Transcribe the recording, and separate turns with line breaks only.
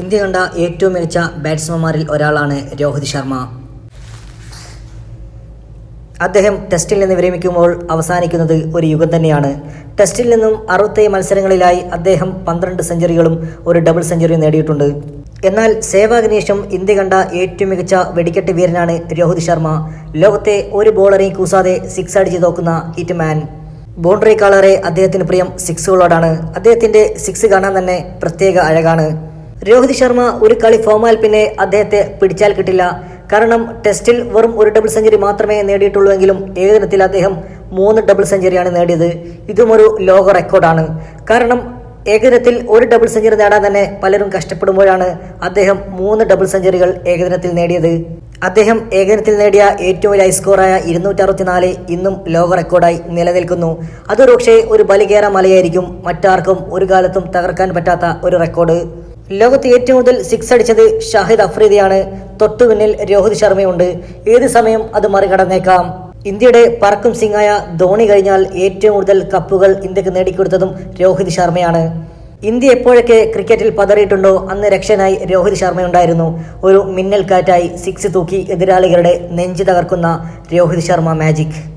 India കണ്ട ഏറ്റവും മികച്ച ബാറ്റ്സ്മാൻമാരിൽ ഒരാളാണ് രോഹിത് ശർമ്മ. അദ്ദേഹം ടെസ്റ്റിൽ നിന്ന് വിരമിക്കുമ്പോൾ അവസാനിക്കുന്നത് ഒരു യുഗം തന്നെയാണ്. ടെസ്റ്റിൽ നിന്നും അറുപത്തേഴ് മത്സരങ്ങളിലായി അദ്ദേഹം പന്ത്രണ്ട് സെഞ്ചുറികളും ഒരു ഡബിൾ സെഞ്ചുറിയും നേടിയിട്ടുണ്ട്. എന്നാൽ സേവാഗിന് ഇന്ത്യ കണ്ട ഏറ്റവും മികച്ച വെടിക്കെട്ട് വീരനാണ് രോഹിത് ശർമ്മ. ലോകത്തെ ഒരു ബോളറെയും കൂസാതെ സിക്സ് അടിച്ച് തോക്കുന്ന ബോണ്ടറി കളററെ അദ്ദേഹത്തിന് പ്രിയം സിക്സുകളോടാണ് അദ്ദേഹത്തിന്റെ സിക്സ് കാണാൻ തന്നെ പ്രത്യേക അഴകാണ്. രോഹിത് ശർമ്മ ഒരു കളി ഫോമാൽ പിന്നെ അദ്ദേഹത്തെ പിടിച്ചാൽ കിട്ടില്ല. കാരണം ടെസ്റ്റിൽ വെറും ഒരു ഡബിൾ സെഞ്ചുറി മാത്രമേ നേടിയിട്ടുള്ളൂവെങ്കിലും ഏകദിനത്തിൽ അദ്ദേഹം മൂന്ന് ഡബിൾ സെഞ്ചുറിയാണ് നേടിയത്. ഇതും ഒരു ലോക റെക്കോർഡാണ് കാരണം ഏകദിനത്തിൽ ഒരു ഡബിൾ സെഞ്ചുറി നേടാൻ തന്നെ പലരും കഷ്ടപ്പെടുമ്പോഴാണ് അദ്ദേഹം മൂന്ന് ഡബിൾ സെഞ്ചുറികൾ ഏകദിനത്തിൽ നേടിയത്. അദ്ദേഹം ഏകദിനത്തിൽ നേടിയ ഏറ്റവും വലിയ സ്കോറായ ഇരുന്നൂറ്റി അറുപത്തിനാല് ഇന്നും ലോക റെക്കോർഡായി നിലനിൽക്കുന്നു. അതൊരു പക്ഷേ ഒരു ബലികേറ മലയായിരിക്കും മറ്റാർക്കും ഒരു കാലത്തും തകർക്കാൻ പറ്റാത്ത ഒരു റെക്കോർഡ് ലോകത്ത് ഏറ്റവും കൂടുതൽ സിക്സ് അടിച്ചത് ഷാഹിദ് അഫ്രീദിയാണ്. തൊട്ടു പിന്നിൽ രോഹിത് ശർമ്മയുണ്ട്. ഏത് സമയം അത് മറികടന്നേക്കാം? ഇന്ത്യയുടെ പറക്കും സിംഗായ ധോണി കഴിഞ്ഞാൽ ഏറ്റവും കൂടുതൽ കപ്പുകൾ ഇന്ത്യയ്ക്ക് നേടിക്കൊടുത്തതും രോഹിത് ശർമ്മയാണ്. ഇന്ത്യ എപ്പോഴൊക്കെ ക്രിക്കറ്റിൽ പതറിയിട്ടുണ്ടോ അന്ന് രക്ഷനായി രോഹിത് ശർമ്മയുണ്ടായിരുന്നു. ഒരു മിന്നൽ കാറ്റായി സിക്സ് തൂക്കി എതിരാളികളുടെ നെഞ്ചു തകർക്കുന്ന രോഹിത് ശർമ്മ മാജിക്